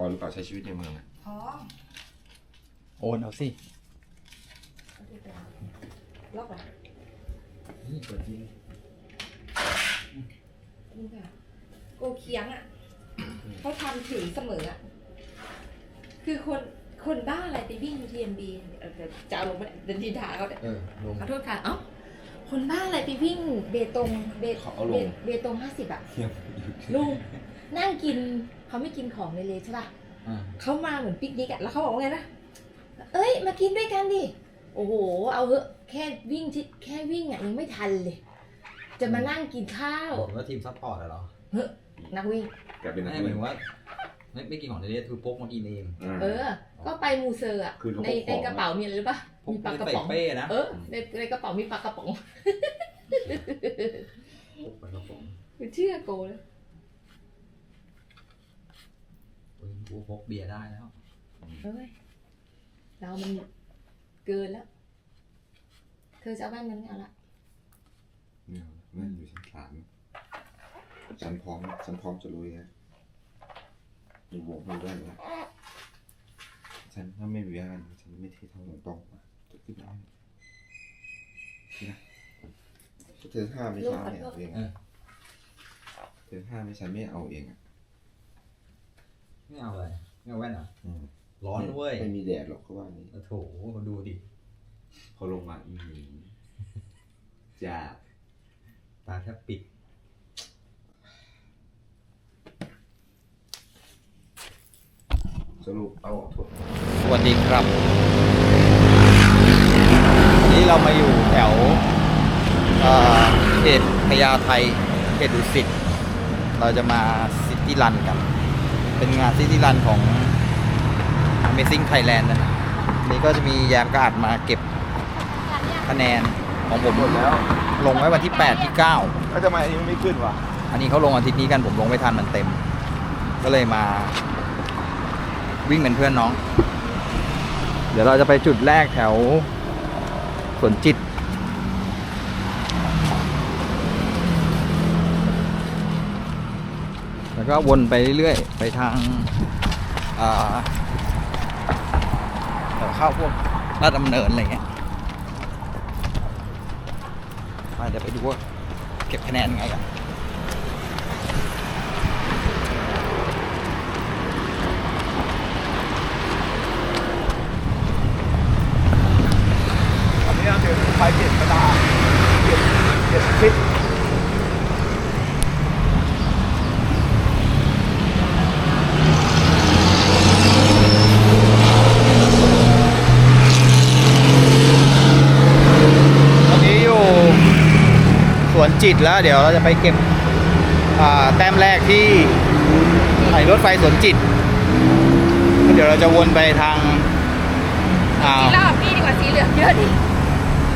อหรือเปล่าใช้ชีวิตในเมืองอะพร้อมโอนเอาสิ ล็อกเหรอนี่เปิดจริงนี่ค่ะโกเคียงอะเขาทำถึงเสมออะ คือคนคนบ้าอะไรไปวิ่ง UTMB เออจะเอาลงไปเดินทีทาเขาเนี่ยเออลง ขอโทษค่ะ เอ้า คนบ้าอะไรไปวิ่งเบตงเบเขาเอาลเบงเบตงห้าสิบอะเทียบลุง นั่งกินเขาไม่กินของเลยเลยใช่ป่ะอ่าเขามาเหมือนปิกนิกอะแล้วเขาบอกว่าไงนะเอ้ย มากินด้วยกันดิโอ้โห เอาเหอะแค่วิ่งที่แค่วิ่งอะยังไม่ทันเลย จะมานั่งกินข้าวผมว่าทีมซัพพอร์ตอะเหรอเฮ้ยนักวิ่งกลายเป็นนักไม่หวิ่มางยถึงว่าไม่ไม่กินของเดลิคือพกมากินเองา เออ ก็ไปมูเซอร์อะคือเขาในพกของ ในกระเป๋ามีอะไรหรือปะพกมีปลากระใส่ป๋อง เป้นะเออ ในในกระเป๋ามีปลากระป๋องพกไปกระป๋องคือเชื่อโกเลย เออ กูพกเบียร์ได้แล้วเอ้ย เรามันเกินแล้ว เธอจะเอาแว่นนั้นเอาละไม่เอาไม่อยู่ชั้นสามฉันพร้อมฉันพร้อมจะลุยนะมีวงมีแว่นแล้วฉันถ้าไม่มีแว่นฉันไม่เท่เท่าหลวงตองอะจะขึ้นได้นี่นะเธอห้ามไม่ช้าเนี่ยเอาเองเออะอเธอห้ามไม่ฉันไม่เอาเองอะ ไม่เอาเลยไม่เอาแว่นเหรอะ อืมร้อนด้วยไม่มีแดดหรอกเขาว่านี้ โอ้โถดูดิเขาลงมาอีหนีจ้าตาแทบปิด สรุปเอาออกถดสวัสดีครับวันนี้เรามาอยู่แถวเอ่อเขตพญาไทเขตดุสิตเราจะมาซิตี้รันกัน เป็นงานซิตี้รันของ Amazing Thailand นะนี่ก็จะมีแยมกระอัดมาเก็บคะแนนของผมหมดแล้ว ลงไว้วันที่ 8 ที่9แล้วทำไมอันนี้ไม่ขึ้นวะอันนี้เขาลงอาทิตย์นี้กันผมลงไม่ทันมันเต็ม ก็เลยมา วิ่งเป็นเพื่อนน้อง เดี๋ยวเราจะไปจุดแรกแถวสวนจิต แล้ว ก็วนไปเรื่อยๆไปทางอ่าแถวเข้าพวกลาดดำเนินอะไรเงี้ยมาเดี๋ยวไปดูว่าเก็บคะแนนไงกันนี้เราเจอไฟเปลี่ยนกระดาษเปลี่ยนเปลี่ยนทิศ ตอนนี้อยู่สวน จิตแล้ว เดี๋ยวเราจะไปเก็บแต้มแรกที่ไอรถไฟสวนจิต เดี๋ยวเราจะวนไปทางสีเหลืองพี่ดีกว่าสีเหลืองเยอะดิ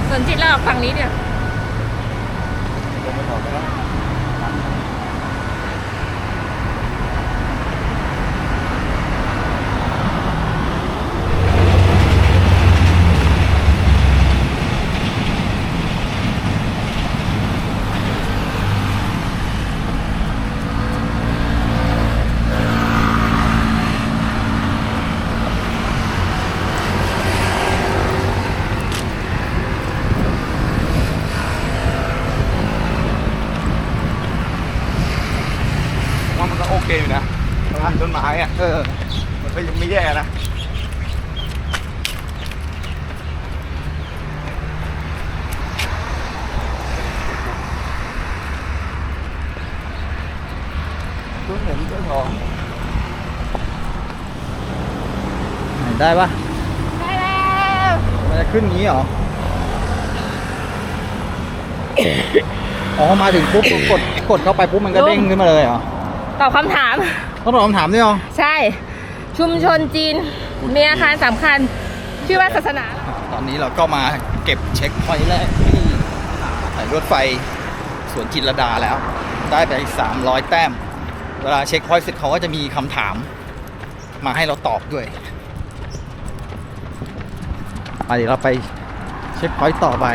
สวนจิตเราออกฝั่งนี้เดียว ลงไปต่อไปแล้วว่ามันก็โอเคอยู่นะต้นไม้อะเออ มันก็ยังไม่แย่นะ ต้นเห็นต้นหอมได้ปะ ได้แล้ว มันจะขึ้นงี้เหรอ อ๋อ มาถึงปุ๊บกดกดเข้าไปปุ๊บมันก็เด้งขึ้นมาเลยเหรอตอบคำถามต้องตอบคำถามด้วยเหรอใช่ ชุมชนจีนมีอาคารสำคัญชื่อว่าศาสนา ตอนนี้เราก็มาเก็บเช็คพอยต์แรกที่สายรถไฟสวนจิตรลดาแล้ว ได้ไป 300 แต้ม เวลาเช็คพอยต์เสร็จเขาก็จะมีคำถาม มาให้เราตอบด้วยมาเดี๋ยวเราไปเช็คพอยต์ต่อไป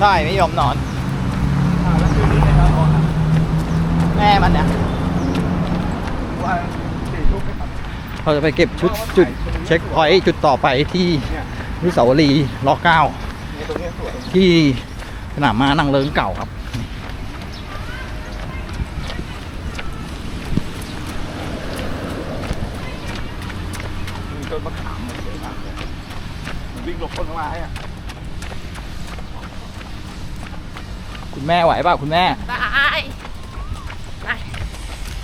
ใช่ไม่ยอมนอนแม่มันเนี่ยเราจะไปเก็บชุดจุดเช็คพอยต์จุดต่อไปที่อนุสาวรีย์รอเก้าที่สนามม้านั่งเลิงเก่าครับมีต้นมะขามมันวิ่งหลบต้นไม้อะ คุณแม่ไหวเปล่าคุณแม่ไปไป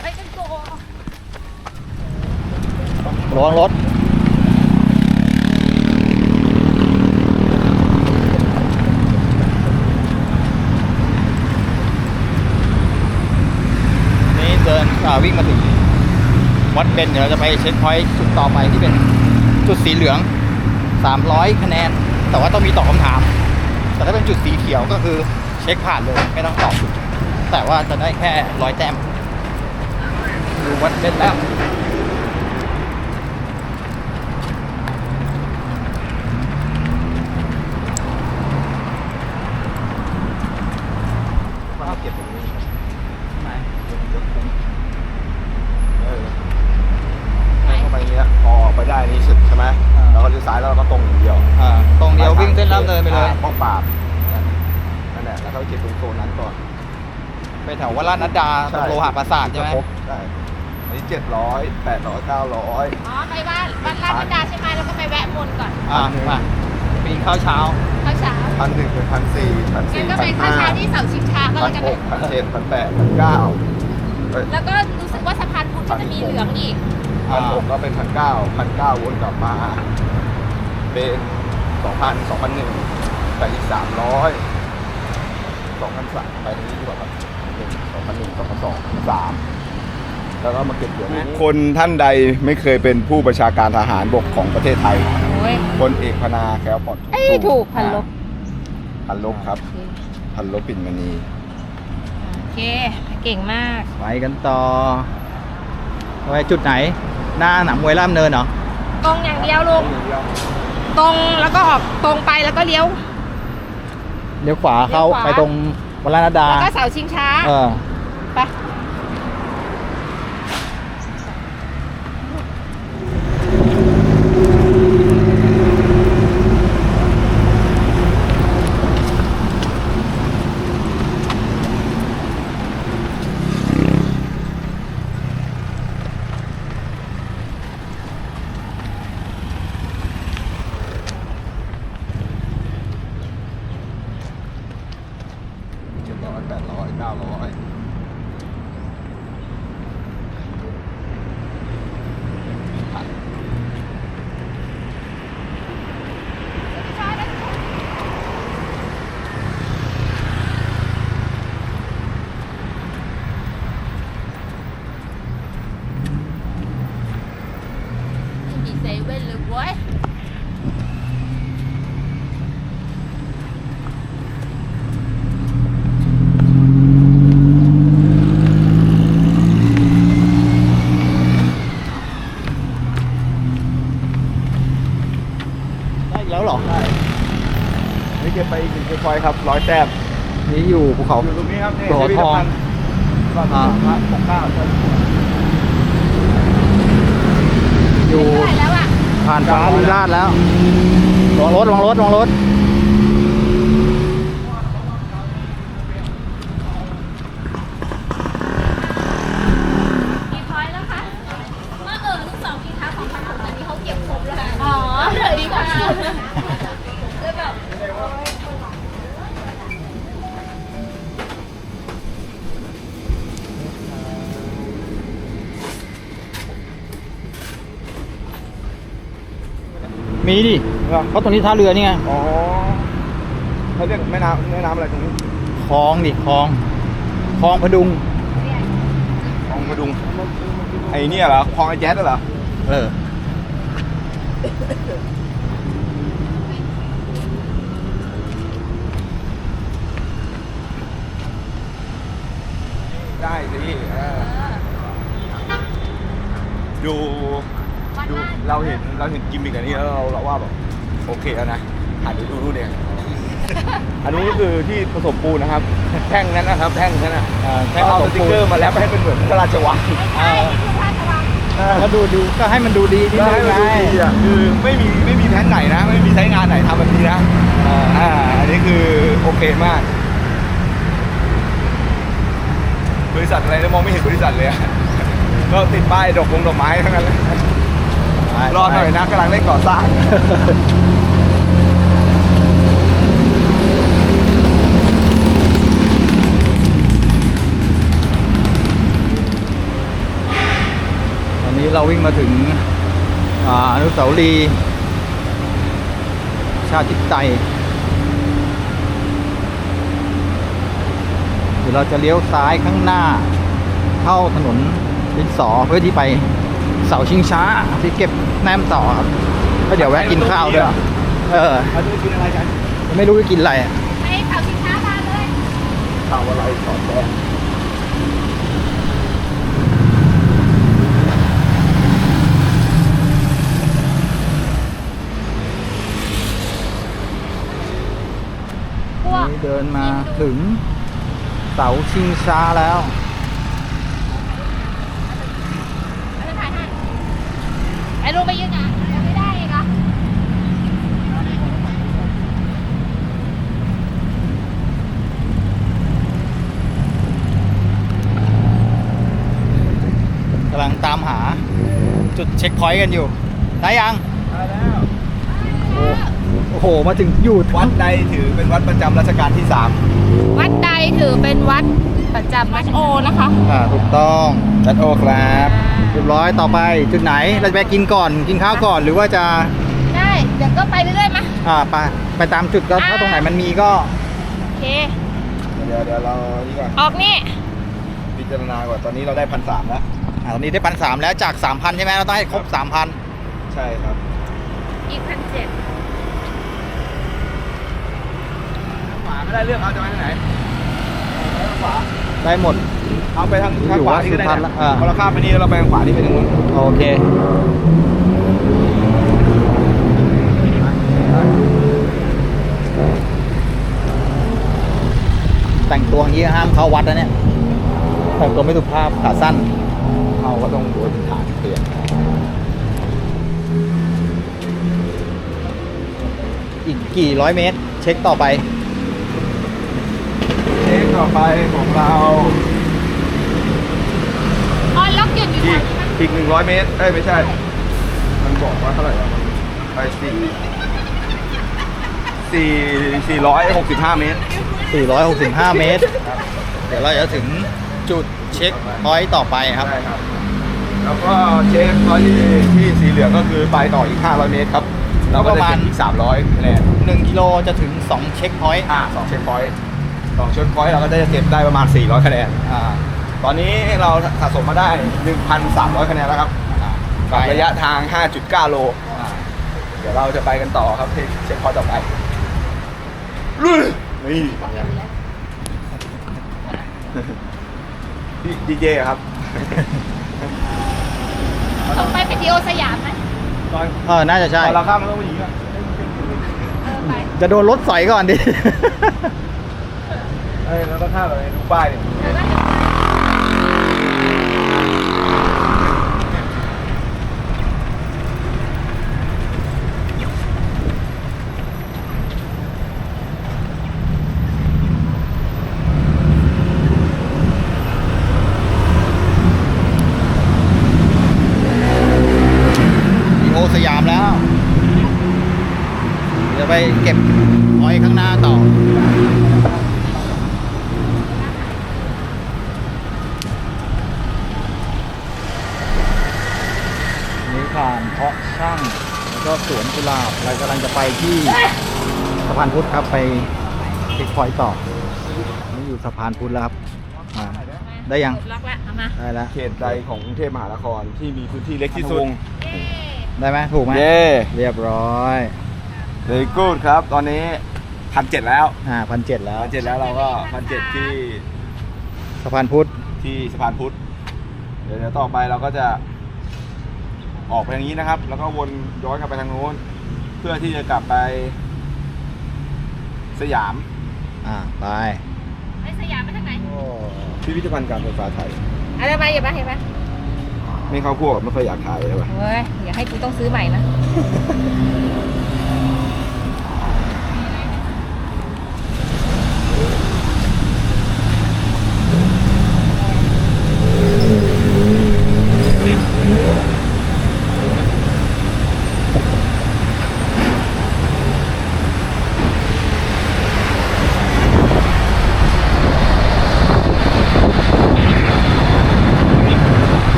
ไปกันโกระวังรถนี่เดินอ่าวิ่งมาถึงวัดเบนเดี๋ยวเราจะไปเช็คพอยต์จุดต่อไปที่เป็นจุดสีเหลือง 300 คะแนน แต่ว่าต้องมีตอบคำถาม แต่ถ้าเป็นจุดสีเขียวก็คือ เช็คผ่านเลยไม่ต้องตอบ แต่ว่าจะได้แค่ร้อยแต้มดูวัดเบนแล้ว มันเก็บตรงนี้ ไหน เออเข้าไปอย่างเงี้ยพอไปได้นี่สุดใช่ไหม อ่า แล้วก็เลี้ยวซ้ายแล้วเราก็ตรงอย่างเดียว อ่าตรงเดียววิ่งเส้นล่ำเนินไปเลย ป้องปราบนั่นแหละแล้วเขาเก็บตรงโซนนั้นก่อน ไปแถววราชนัดดาตรงโลหะปราสาทใช่ไหมจะครบใช่อันนี้เจ็ดร้อยแปดร้อยเก้าร้อย อ๋อไปบ้านบ้านลาดพัดดาใช่ไหมแล้วก็ไปแวะมนก่อนอ่ามาปีนข้าวเช้า ข้าวเช้าพันหนึ่งเป็นพันสี่พันงั้สี่นก็พัไปนข้าวห้าเช้าที่เสาชิงช้าก็พัแล้นวกันหกพันเจ็ดพันแปดพันเก้าแล้วก็รู้สึกว่าสะพานพุทธก็จะมีเหลืองอีกพันหกก็เป็นพันเก้าพันเก้าวนกลับมา เป็นสองพันสองพันหนึ่งแต่อีกสามร้อยสองพันสามไปตรงนี้ดีกว่าครับ สองพันหนึ่งสองพันสองสามแล้วก็มาเก็บเหลืองคนท่านใดไม่เคยเป็นผู้ประชาการทหารบกของประเทศไทยโอ้ยพลเอกพนาแคล้วปลอดเอ้ยถูกพันลบพันลบครับ พันลบปิ่นมณีโอเค เก่งมาก ไปกันต่อไปจุดไหน หน้าหนามมวยล่ามเนินเหรอ ตรงอย่างเดียวลูกตรงแล้วก็ออกตรงไปแล้วก็เลี้ยว เลี้ยวขวาเข้าเลี้ยวขวา ไปตรง วราชนัดดาแล้วก็เสาชิงช้าเออไป เจ็ดร้อยแปดร้อยเก้าร้อย มีเซเว่นเลยเว้ย ได้อีกแล้วเหรอ นี่เก็บไปอีกหนึ่ง พอยครับร้อยแต้มนี่อยู่ภูเขา อยู่ตรงนี้ครับนี่ตัวทองบ้านพระปกเกล้าใช่อยู่เท่าไหร่แล้วอะผ่านฟ้าลีลาดแล้วระวังรถระวังรถระวังรถ กี่พอยต์แล้วคะมาเออลูกสองกี่คะของพันหกตอนนี้เขาเก็บครบแล้วค่ะอ๋อเลยดีกว่าเลยแบบ มีดิเพราะตรงนี้ท่าเรือนี่ไงอ๋อเขาเรียกแม่น้ำแม่น้ำอะไรตรงนี้คลองดิคลองคลองพดุง คลองพดุงไอ้เนี่ยเหรอคลองไอ้แจ๊ดเหรอเออ ได้สิเออดู วัน ดู หน้า เราเห็นเราเห็นกิมมิกอันนี้แล้วเราเราว่าแบบโอเคแล้วนะอ่านดูดูเนี่ย อันนี้คือที่ผสมปูนนะครับ แท่งนั้นนะครับ แท่งนั้นนะอ่าแท่แท่งงผเอาสสมติ๊กปูนเกอร์มาแล้วให้เป็นเหมือนพระราชวังใช่คือพระราชวังก็ดูดูก็ให้มันดูดีนิดได้นึงให้มันไงดูดีอะคือไม่มีไม่มีแท่งไหนนะ ไม่มีใช้งานไหนทำแบบนี้นะอ่าอ่าอันนี้คือโอเคมาก บริษัทอะไรนะมองไม่เห็นบริษัทเลยอะ ก็ติดป้ายดอกมงดอกไม้ทั้งนั้นเลย รอหน่อยนะกำลังเร่งก่อสร้าง ตอนนี้เราวิ่งมาถึงอ่าอนุสาวรีย์ชาติไตยเดี๋ยวเราจะเลี้ยวซ้ายข้างหน้า เข้าถนนดินสอเพื่อที่ไป เสาชิงช้าที่เก็บแนมต่อครับแล้วเดี๋ยวแวะกินข้าวด้วยเอออันนี้กินอะไรกันไม่รู้จะกินอะไรอะไปเขาสินค้ามาเลยข่าวอะไรสอดแทรกพวกนี่เดินมาถึงเสาชิงช้าแล้ว เราจะถ่ายให้ ไอ้ลงไปยืนอะยังไม่ได้อีกเหรอกำลังตามหาจุดเช็คพอยต์กันอยู่ ได้ยังได้แล้วโอ้โห มาถึงอยู่วัดใดถือเป็นวัดประจำรัชกาลที่ 3 วัดใดถือเป็นวัดประจำวัดโอนะคะ อ่า ถูกต้องจัดโอครับ เรียบร้อยต่อไปจุดไหนเราจะไปกินก่อนกินข้าวก่อนหรือว่าจะได้เดี๋ยวก็ไปเรื่อยๆมาอ่าไปไปตามจุดก็อ่าถ้าตรงไหนมันมีก็โอเค เดี๋ยวเดี๋ยวเรานี่ก่อนออกนี่พิจารณาก่อนตอนนี้เราได้พันสามแล้วอ่าตอนนี้ได้พันสามแล้วจากสามพันใช่ไหมเราต้องให้ครบสามพันใช่ครับ อีกพันเจ็ดขวาก็ได้เลือกเอาจะไปทางไหนขวาได้หมด เอาไปทางทางอยู่ขวาวัดนี่ก็ได้สุทัศน์นะละอ่าพอเราข้ามไปนี่แล้วเราไปทางขวานี่ไปทางนู้นโอเค แต่งตัวอย่างนี้ห้ามเข้าวัดนะเนี่ย แต่งตัวไม่สุภาพขาสั้น เอาก็ต้องดูพื้นฐานเปลี่ยนอีกกี่ร้อยเมตร เช็คต่อไป เช็คต่อไปของเราอ อนล็อกหยุดอยู่อีแถกวนี้มั้ยอีกหนึ่งร้อยเมตร เอ้ยไม่ใช่ มันบอกว่าเท่าไหร่อะมันไปสี่สี่สี่ร้อยหกสิบห้าเมตร 465 เมตรเดี๋ยวเราจะถึงจุดเช็คพอยต์ต่อไปครับใช่ครับ แล้วก็เช็คพอยต์ที่ที่สีเหลืองก็คือไปต่ออีก 500 เมตรครับ เราก็จะประมาณเก็บอีก 300คะแนน1กิโลจะถึง 2 เช็คพอยต์อ่าสองเช็คพอยต์สองเช็คพอยต์เราก็จะเก็บได้ประมาณ 400คะแนน อ่า ตอนนี้เราสะสมมาได้ 1,300 คะแนนแล้วครับอ่ากับระยะทาง 5.9 โลอ่าเดี๋ยวเราจะไปกันต่อครับที่เช็คพอยต์ต่อไปลุยนี่พี่ดีเจครับต้องไปเป็นดีโอสยามไหมตอนเออ น่าจะใช่ตอนเราข้ามมันต้องมีอย่างนี้ก่อนเออไปจะโดนรถสอยก่อนดิเอ้ยเราต้องข้ามแบบดูป้ายดิเดี๋ยวก็ถึง ดีโอสยามแล้ว เดี๋ยวไปเก็บพอยต์ข้างหน้าต่อ นี่ ผ่านเพาะช่างแล้วก็สวนกุหลาบเรากำลังจะไปที่สะพานพุทธครับไปเช็คพอยต์ต่อนี่อยู่สะพานพุทธแล้วครับอ่าได้ยังล็อกแล้วเอามาได้แล้วเขตใดของกรุงเทพมหานครที่มีพื้นที่เล็กที่สุดเย้ได้ไหมถูกไหมเย้เรียบร้อยเลยกูดครับ ตอนนี้พันเจ็ดแล้วอ่าพันเจ็ดแล้วพันเจ็ดแล้วเราก็พันเจ็ดที่สะพานพุทธที่สะพานพุทธเดี๋ยวเดี๋ยวต่อไปเราก็จะ ออกไปทางนี้นะครับ แล้วก็วนย้อนกลับไปทางโน้น เพื่อที่จะกลับไปสสยาม อ่าไปไอสยามไปทางไหนพิพิธภัณฑ์การไฟฟ้าไทยอะไรมาอย่ามาเห็นปะไม่เข้าพวกไม่ค่อยอยากถ่ายเลยว่ะเฮ้ยอย่าให้กูต้องซื้อใหม่นะ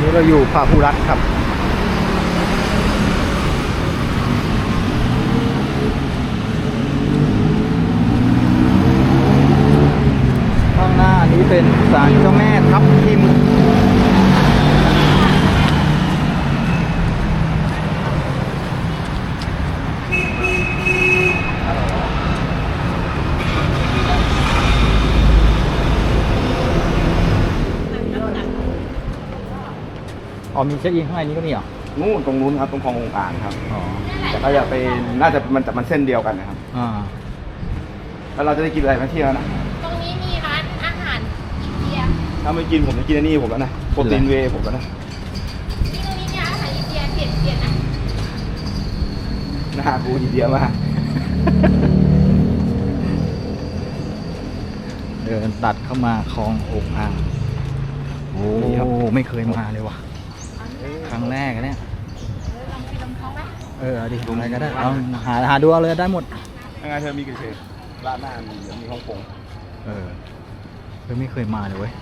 นี่เราหุรัตครับ ข้างหน้านี้เป็นศาลเจ้าแม่ทับทิม อ๋อมีเช็คอินข้างในนี้ก็มีเหรอนู่นตรงนู้นครับตรงคลององอ่างครับ อ๋อแต่ก็อย่าไปน่าจะมันแต่มันเส้นเดียวกันนะครับอ่าแล้วเราจะได้กินอะไรมาเที่ยวนะตรงนี้มีร้านอาหารอินเดียถ้าไม่กินผมจะกินอันนี้ผมแล้วนะโปรตีนเวย์ผมแล้วนะที่ตรงนี้มีอาหารอินเดียเปลี่ยนเปลี่ยนนะหน้ากูอินเดียมากเดินตัดเข้ามาคลององอ่างโอ้ไม่เคยมาเลยว่ะค รั้งแรกอะเนี่ยลองไปลองท้องไหมเออเอาดิอะไรก็ได้ เอาหาหาดูเอาเลยได้หมด ยังไงเธอมีกี่เชฟร้านหน้ามีเดี๋ยวมีฮ่องกงเออเฮ้ยไม่เคยมาเลยเว้ย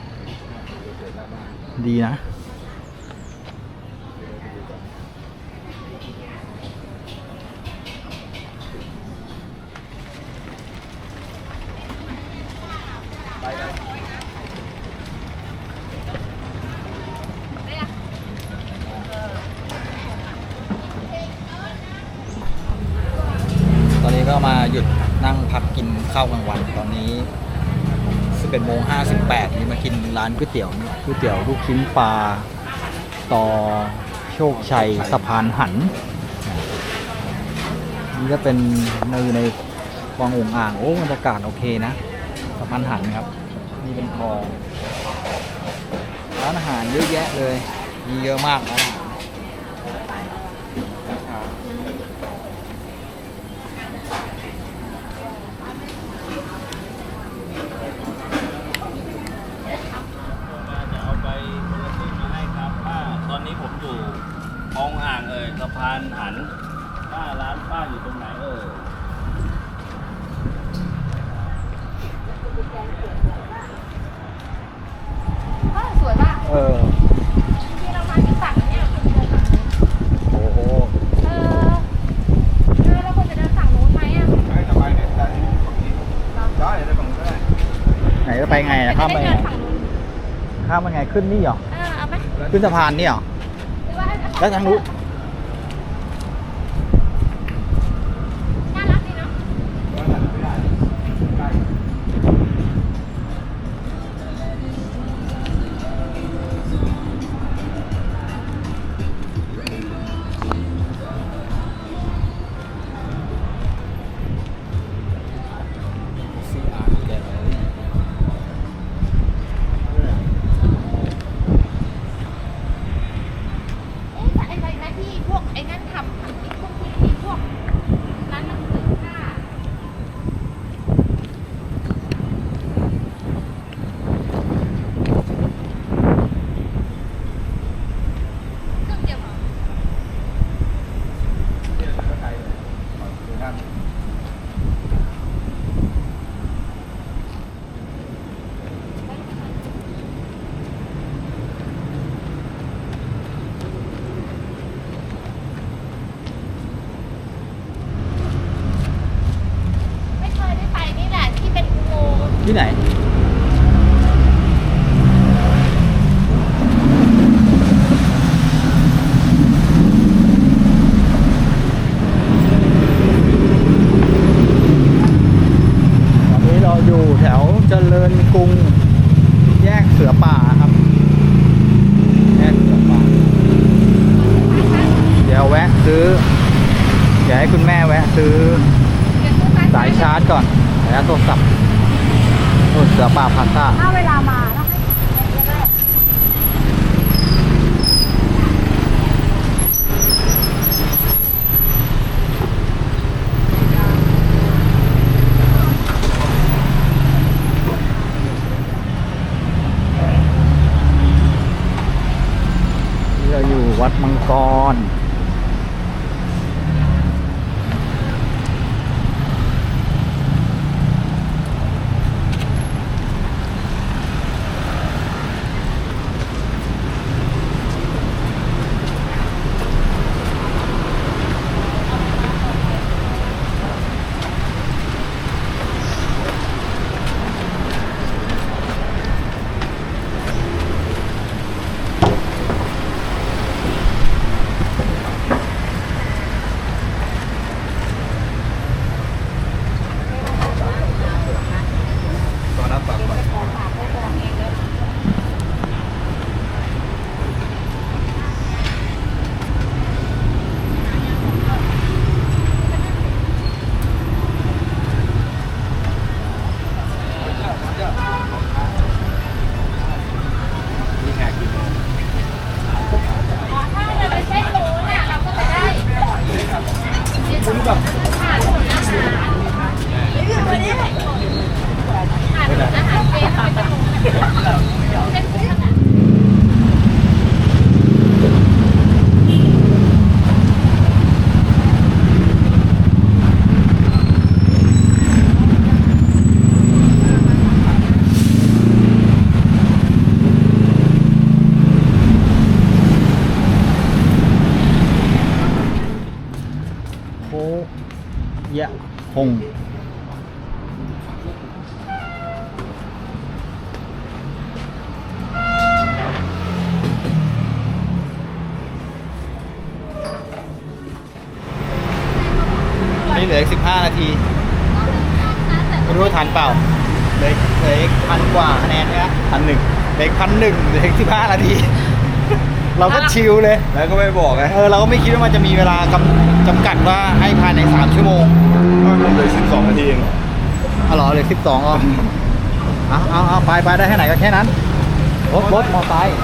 ดีนะ ร้านก๋วยเตี๋ยวนี่ก๋วยเตี๋ยวลูกชิ้นปลาต่อโชคชัยสะพานหัน นี่ก็เป็นในในวังองอ่างโอ้บรรยากาศโอเคนะสะพานหันครับนี่เป็นคลองร้านอาหารเยอะแยะเลย มีเยอะมากนะเอาไปคนละครึ่งมาให้ครับป้าตอ นนี้ผมอยู่คลองอ่างเอ่ยสะพานหันป้าร้านป้าอยู่ตรงไหนเอ่ยก็สวยป่ะเออ จริงๆเรามาที่ฝั่งเนี่ยคุณเดินฝั่งนี้โอ้โหเออเออเราควรจะเดินฝั่งนู้นไหมอะได้สบายเนี่ยได้ฝั่งนี้ได้ได้ฝั่งนี้ก็ได้ไหนจะไปไงอะข้ามไปจะไงด้เดินฝั่งนู้นข้ามไปไงขึ้นนี่เหรอ เออเอาไหมขึ้นสะพานนี่เหรอห รือว่ You know. โอ้เสือป่าพาซ่าถ้าเวลามาแล้วให้นี่เราอยู่วัดมังกร นี่เหลืออีกสิบห้านาทีไม่รู้ว่าทันเปล่าเหลืออีกเหลืออีกพันกว่าคะแนนใช่ไหมพันหนึ่งเหลืออีกพันหนึ่งเหลืออีกสิบห้านาที เราก็ชิลเลย แล้วก็ไม่บอกไงเออเราก็ไม่คิดว่ามันจะมีเวลากำจำกัดว่าให้ภายใน3ชั่วโมงว่ามันเหลือสิบสองนาทีเองอ๋อเหรอเหลือสิบสองอ๋อเอาเอาเอาไปไปได้แค่ไหนก็แค่นั้นรถรถมอไซค์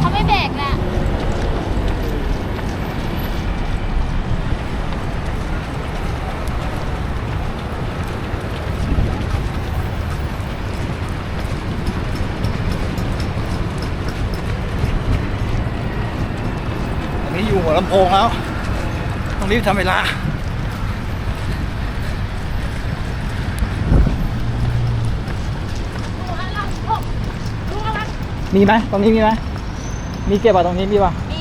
เขาไม่เบรกนะ อั นนี้อยู่หัวลำโพงแล้วต้องรีบทำเวลาดูอะไรล่ะดูอะไรมีไหมตรงนี้มีไหมมีเก็บอะตรงนี้มีป่ะมี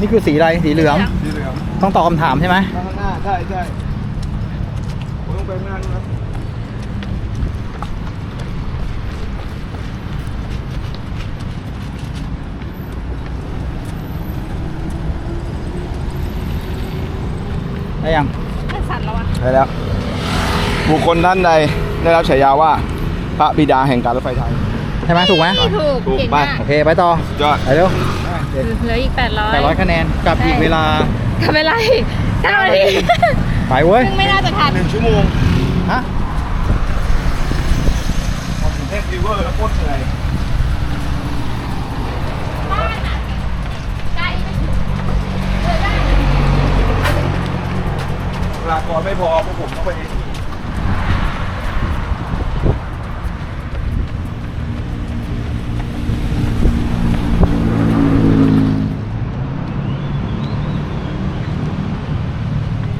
นี่คือสีอะไรสีเหลืองที่เหลืองต้องตอบคำถามใช่ไหมข้างหน้าใช่ใช่ผมต้องไปข้างหน้าด้วย ได้ยังไม่สั่นแล้วอะได้แล้ว บุคคลท่านใดได้รับฉายาว่า พระบิดาแห่งการรถไฟไทย ใช่ไหมถูกไหมไม่ถูกถูกเก่งไป มากโอเคไปต่อสุดยอด ไปเร็วเหลืออีกแปดร้อย แปดร้อยคะแนนกับอีกเวลา ทำอะไรเก้านาทีไปเว้ย ซึ่งไม่น่าจะทันหนึ่งชั่วโมงฮะ พอถึงเทคริเวอร์แล้วโคตรเหนื่อย ไม่พอพวกผมต้องไปเอง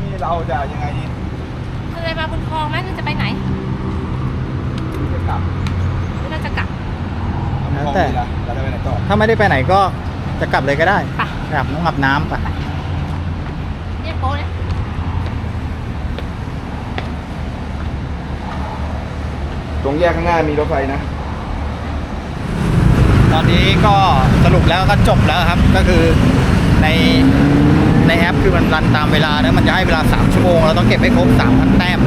นี่เราจะยังไงดีเราจะมาบุญคลองไหมหรือจะไปไหนจะกลับหรือเราจะกลับแล้วแต่ เราจะไปไหนต่อ ถ้าไม่ได้ไปไหนก็จะกลับเลยก็ได้ไปกลับน้องอาบน้ำไปเรียกโป๊ะเลย ตรงแยกข้างหน้ามีรถไฟนะ ตอนนี้ก็สรุปแล้วก็จบแล้วครับ ก็คือในในแอปคือมันรันตามเวลานะมันจะให้เวลา 3 ชั่วโมง เราต้องเก็บให้ครบ3,000แต้ม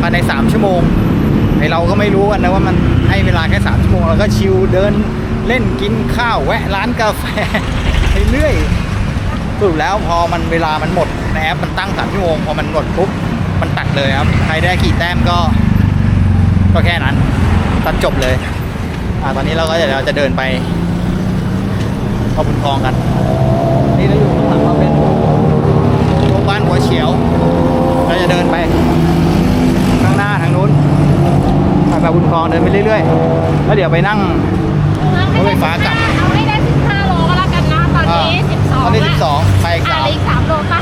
ภายใน 3 ชั่วโมงไอเราก็ไม่รู้กันนะว่ามันให้เวลาแค่ 3 ชั่วโมงเราก็ชิลเดินเล่นกินข้าวแวะร้านกาแฟไปเรื่อยสรุปแล้วพอมันเวลามันหมดในแอปมันตั้ง 3 ชั่วโมง พอมันหมดปุ๊บมันตัดเลยครับ ใครได้กี่แต้มก็ ก็แค่นั้น ตัดจบเลย อ่าตอนนี้เราก็เดี๋ยวเราจะเดินไปเข้าบุญทองกัน นี่เราอยู่ข้างหลังเราเป็นโรงพยาบาลหัวเฉียว เราจะเดินไปข้างหน้าทางนู้นไปแบบบุญทองเดินไปเรื่อยๆ แล้วเดี๋ยวไปนั่ง รถไฟฟ้ากลับ เอาไม่ได้15โลก็แล้วกันนะตอนนี้12ตอนนี้ละ12ไปอีกอะสามเหลืออีก3โลป่ะ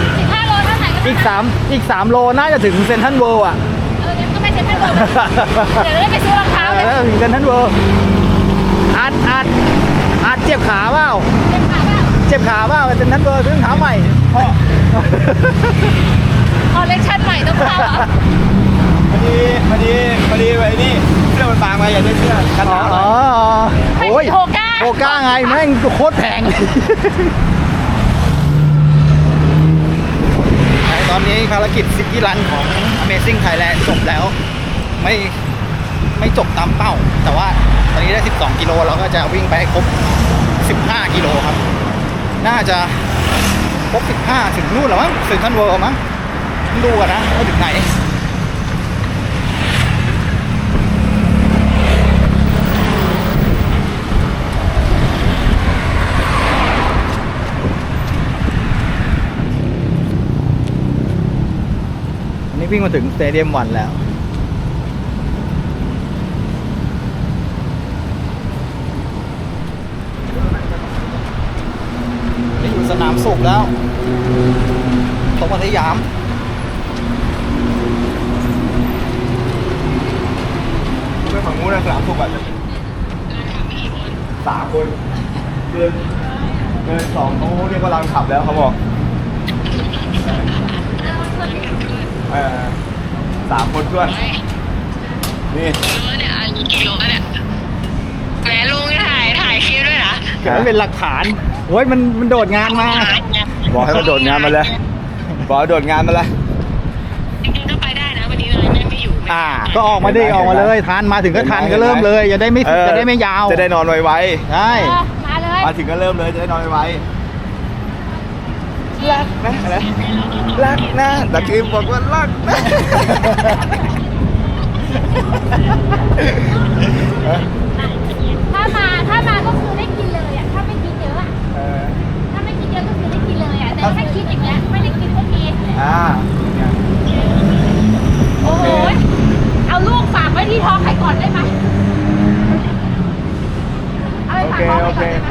15โลเท่าไหร่ก็อีกสามอีกสามโลน่าจะถึงเซนทรัลเวิลด์อะเอองั้นก็ไม่ เซ็นทรัลเวิลด์เดี๋ยวเราได้ไปซื้อรองเท้าเอเลยอถึงเซนทรัลเวิลด์อาจอาจอาจเจ็บขาเปล่าเจ็บขาเปล่าเจ็บขาเปล่าเซนทรัลเวิลด์ซื้อรองเท้าใหม่คอลเลคชันใหม่ต้องเข้าอะพอดีพอดีพอดีไอ้นี่เสื้อมันบางไปอยากได้เสื้อกันหอ๋นาอวหน่อ๋ออยโอ้ยโฮก้าโฮก้าไงแม่งโคตรแพง ตอนนี้ภารกิจซิกี้รันของ Amazing Thailand จบแล้ว ไม่ไม่จบตามเป้า แต่ว่าตอนนี้ได้ 12 กิโลเราก็จะวิ่งไปให้ครบ 15 กิโลครับ น่าจะครบ 15 ถึงนู่นหรอมั้งถึงทันเวิร์มั้งดูกันนะว่าถึงไหนนี่วิ่งมาถึงสเตเดียมวันแล้ว นี่ อยู่สนามสุขแล้วตรงพัทยามเพื่อนฝั่งนู้นนะสามสุกอะสามคนเกินเกินสองเขาเรียกว่ารังขับแล้วเขาบอกเออสามคนเพื่อนนี่เนี่ยอายุกี่โลแล้วเนี่ยแหมลุงถ่ายถ่ายคลิปด้วยนะ เก็บไว้เป็นหลักฐาน โอ้ยมันมันโดดงานมา บอกให้มันโดดงานมาเลยบอกให้โดดงานมาเลยจริงๆก็ไปได้นะวันนี้เลยแม่ไม่อยู่อ่า ก็ออกมาดิออกมาเลยทันมาถึงก็ทันก็เริ่มเลยจะได้ไม่เออ จะได้ไม่ยาวจะได้นอนไวใช่เออมาเลยๆมาถึงก็เริ่มเลยจะได้นอนไวๆรักนะอะไรรักนะตะกี้บอกว่ารักนะถ้ามาถ้ามาก็คือได้กินเลย ถ้าคิดอย่างเงี้ยไม่ได้กินกนี้อ่าโอ้โหเอาลูกฝากไว้ที่ท้องใครก่อนได้ไหมเอาไปฝากท้องใครก่อนได้ไหม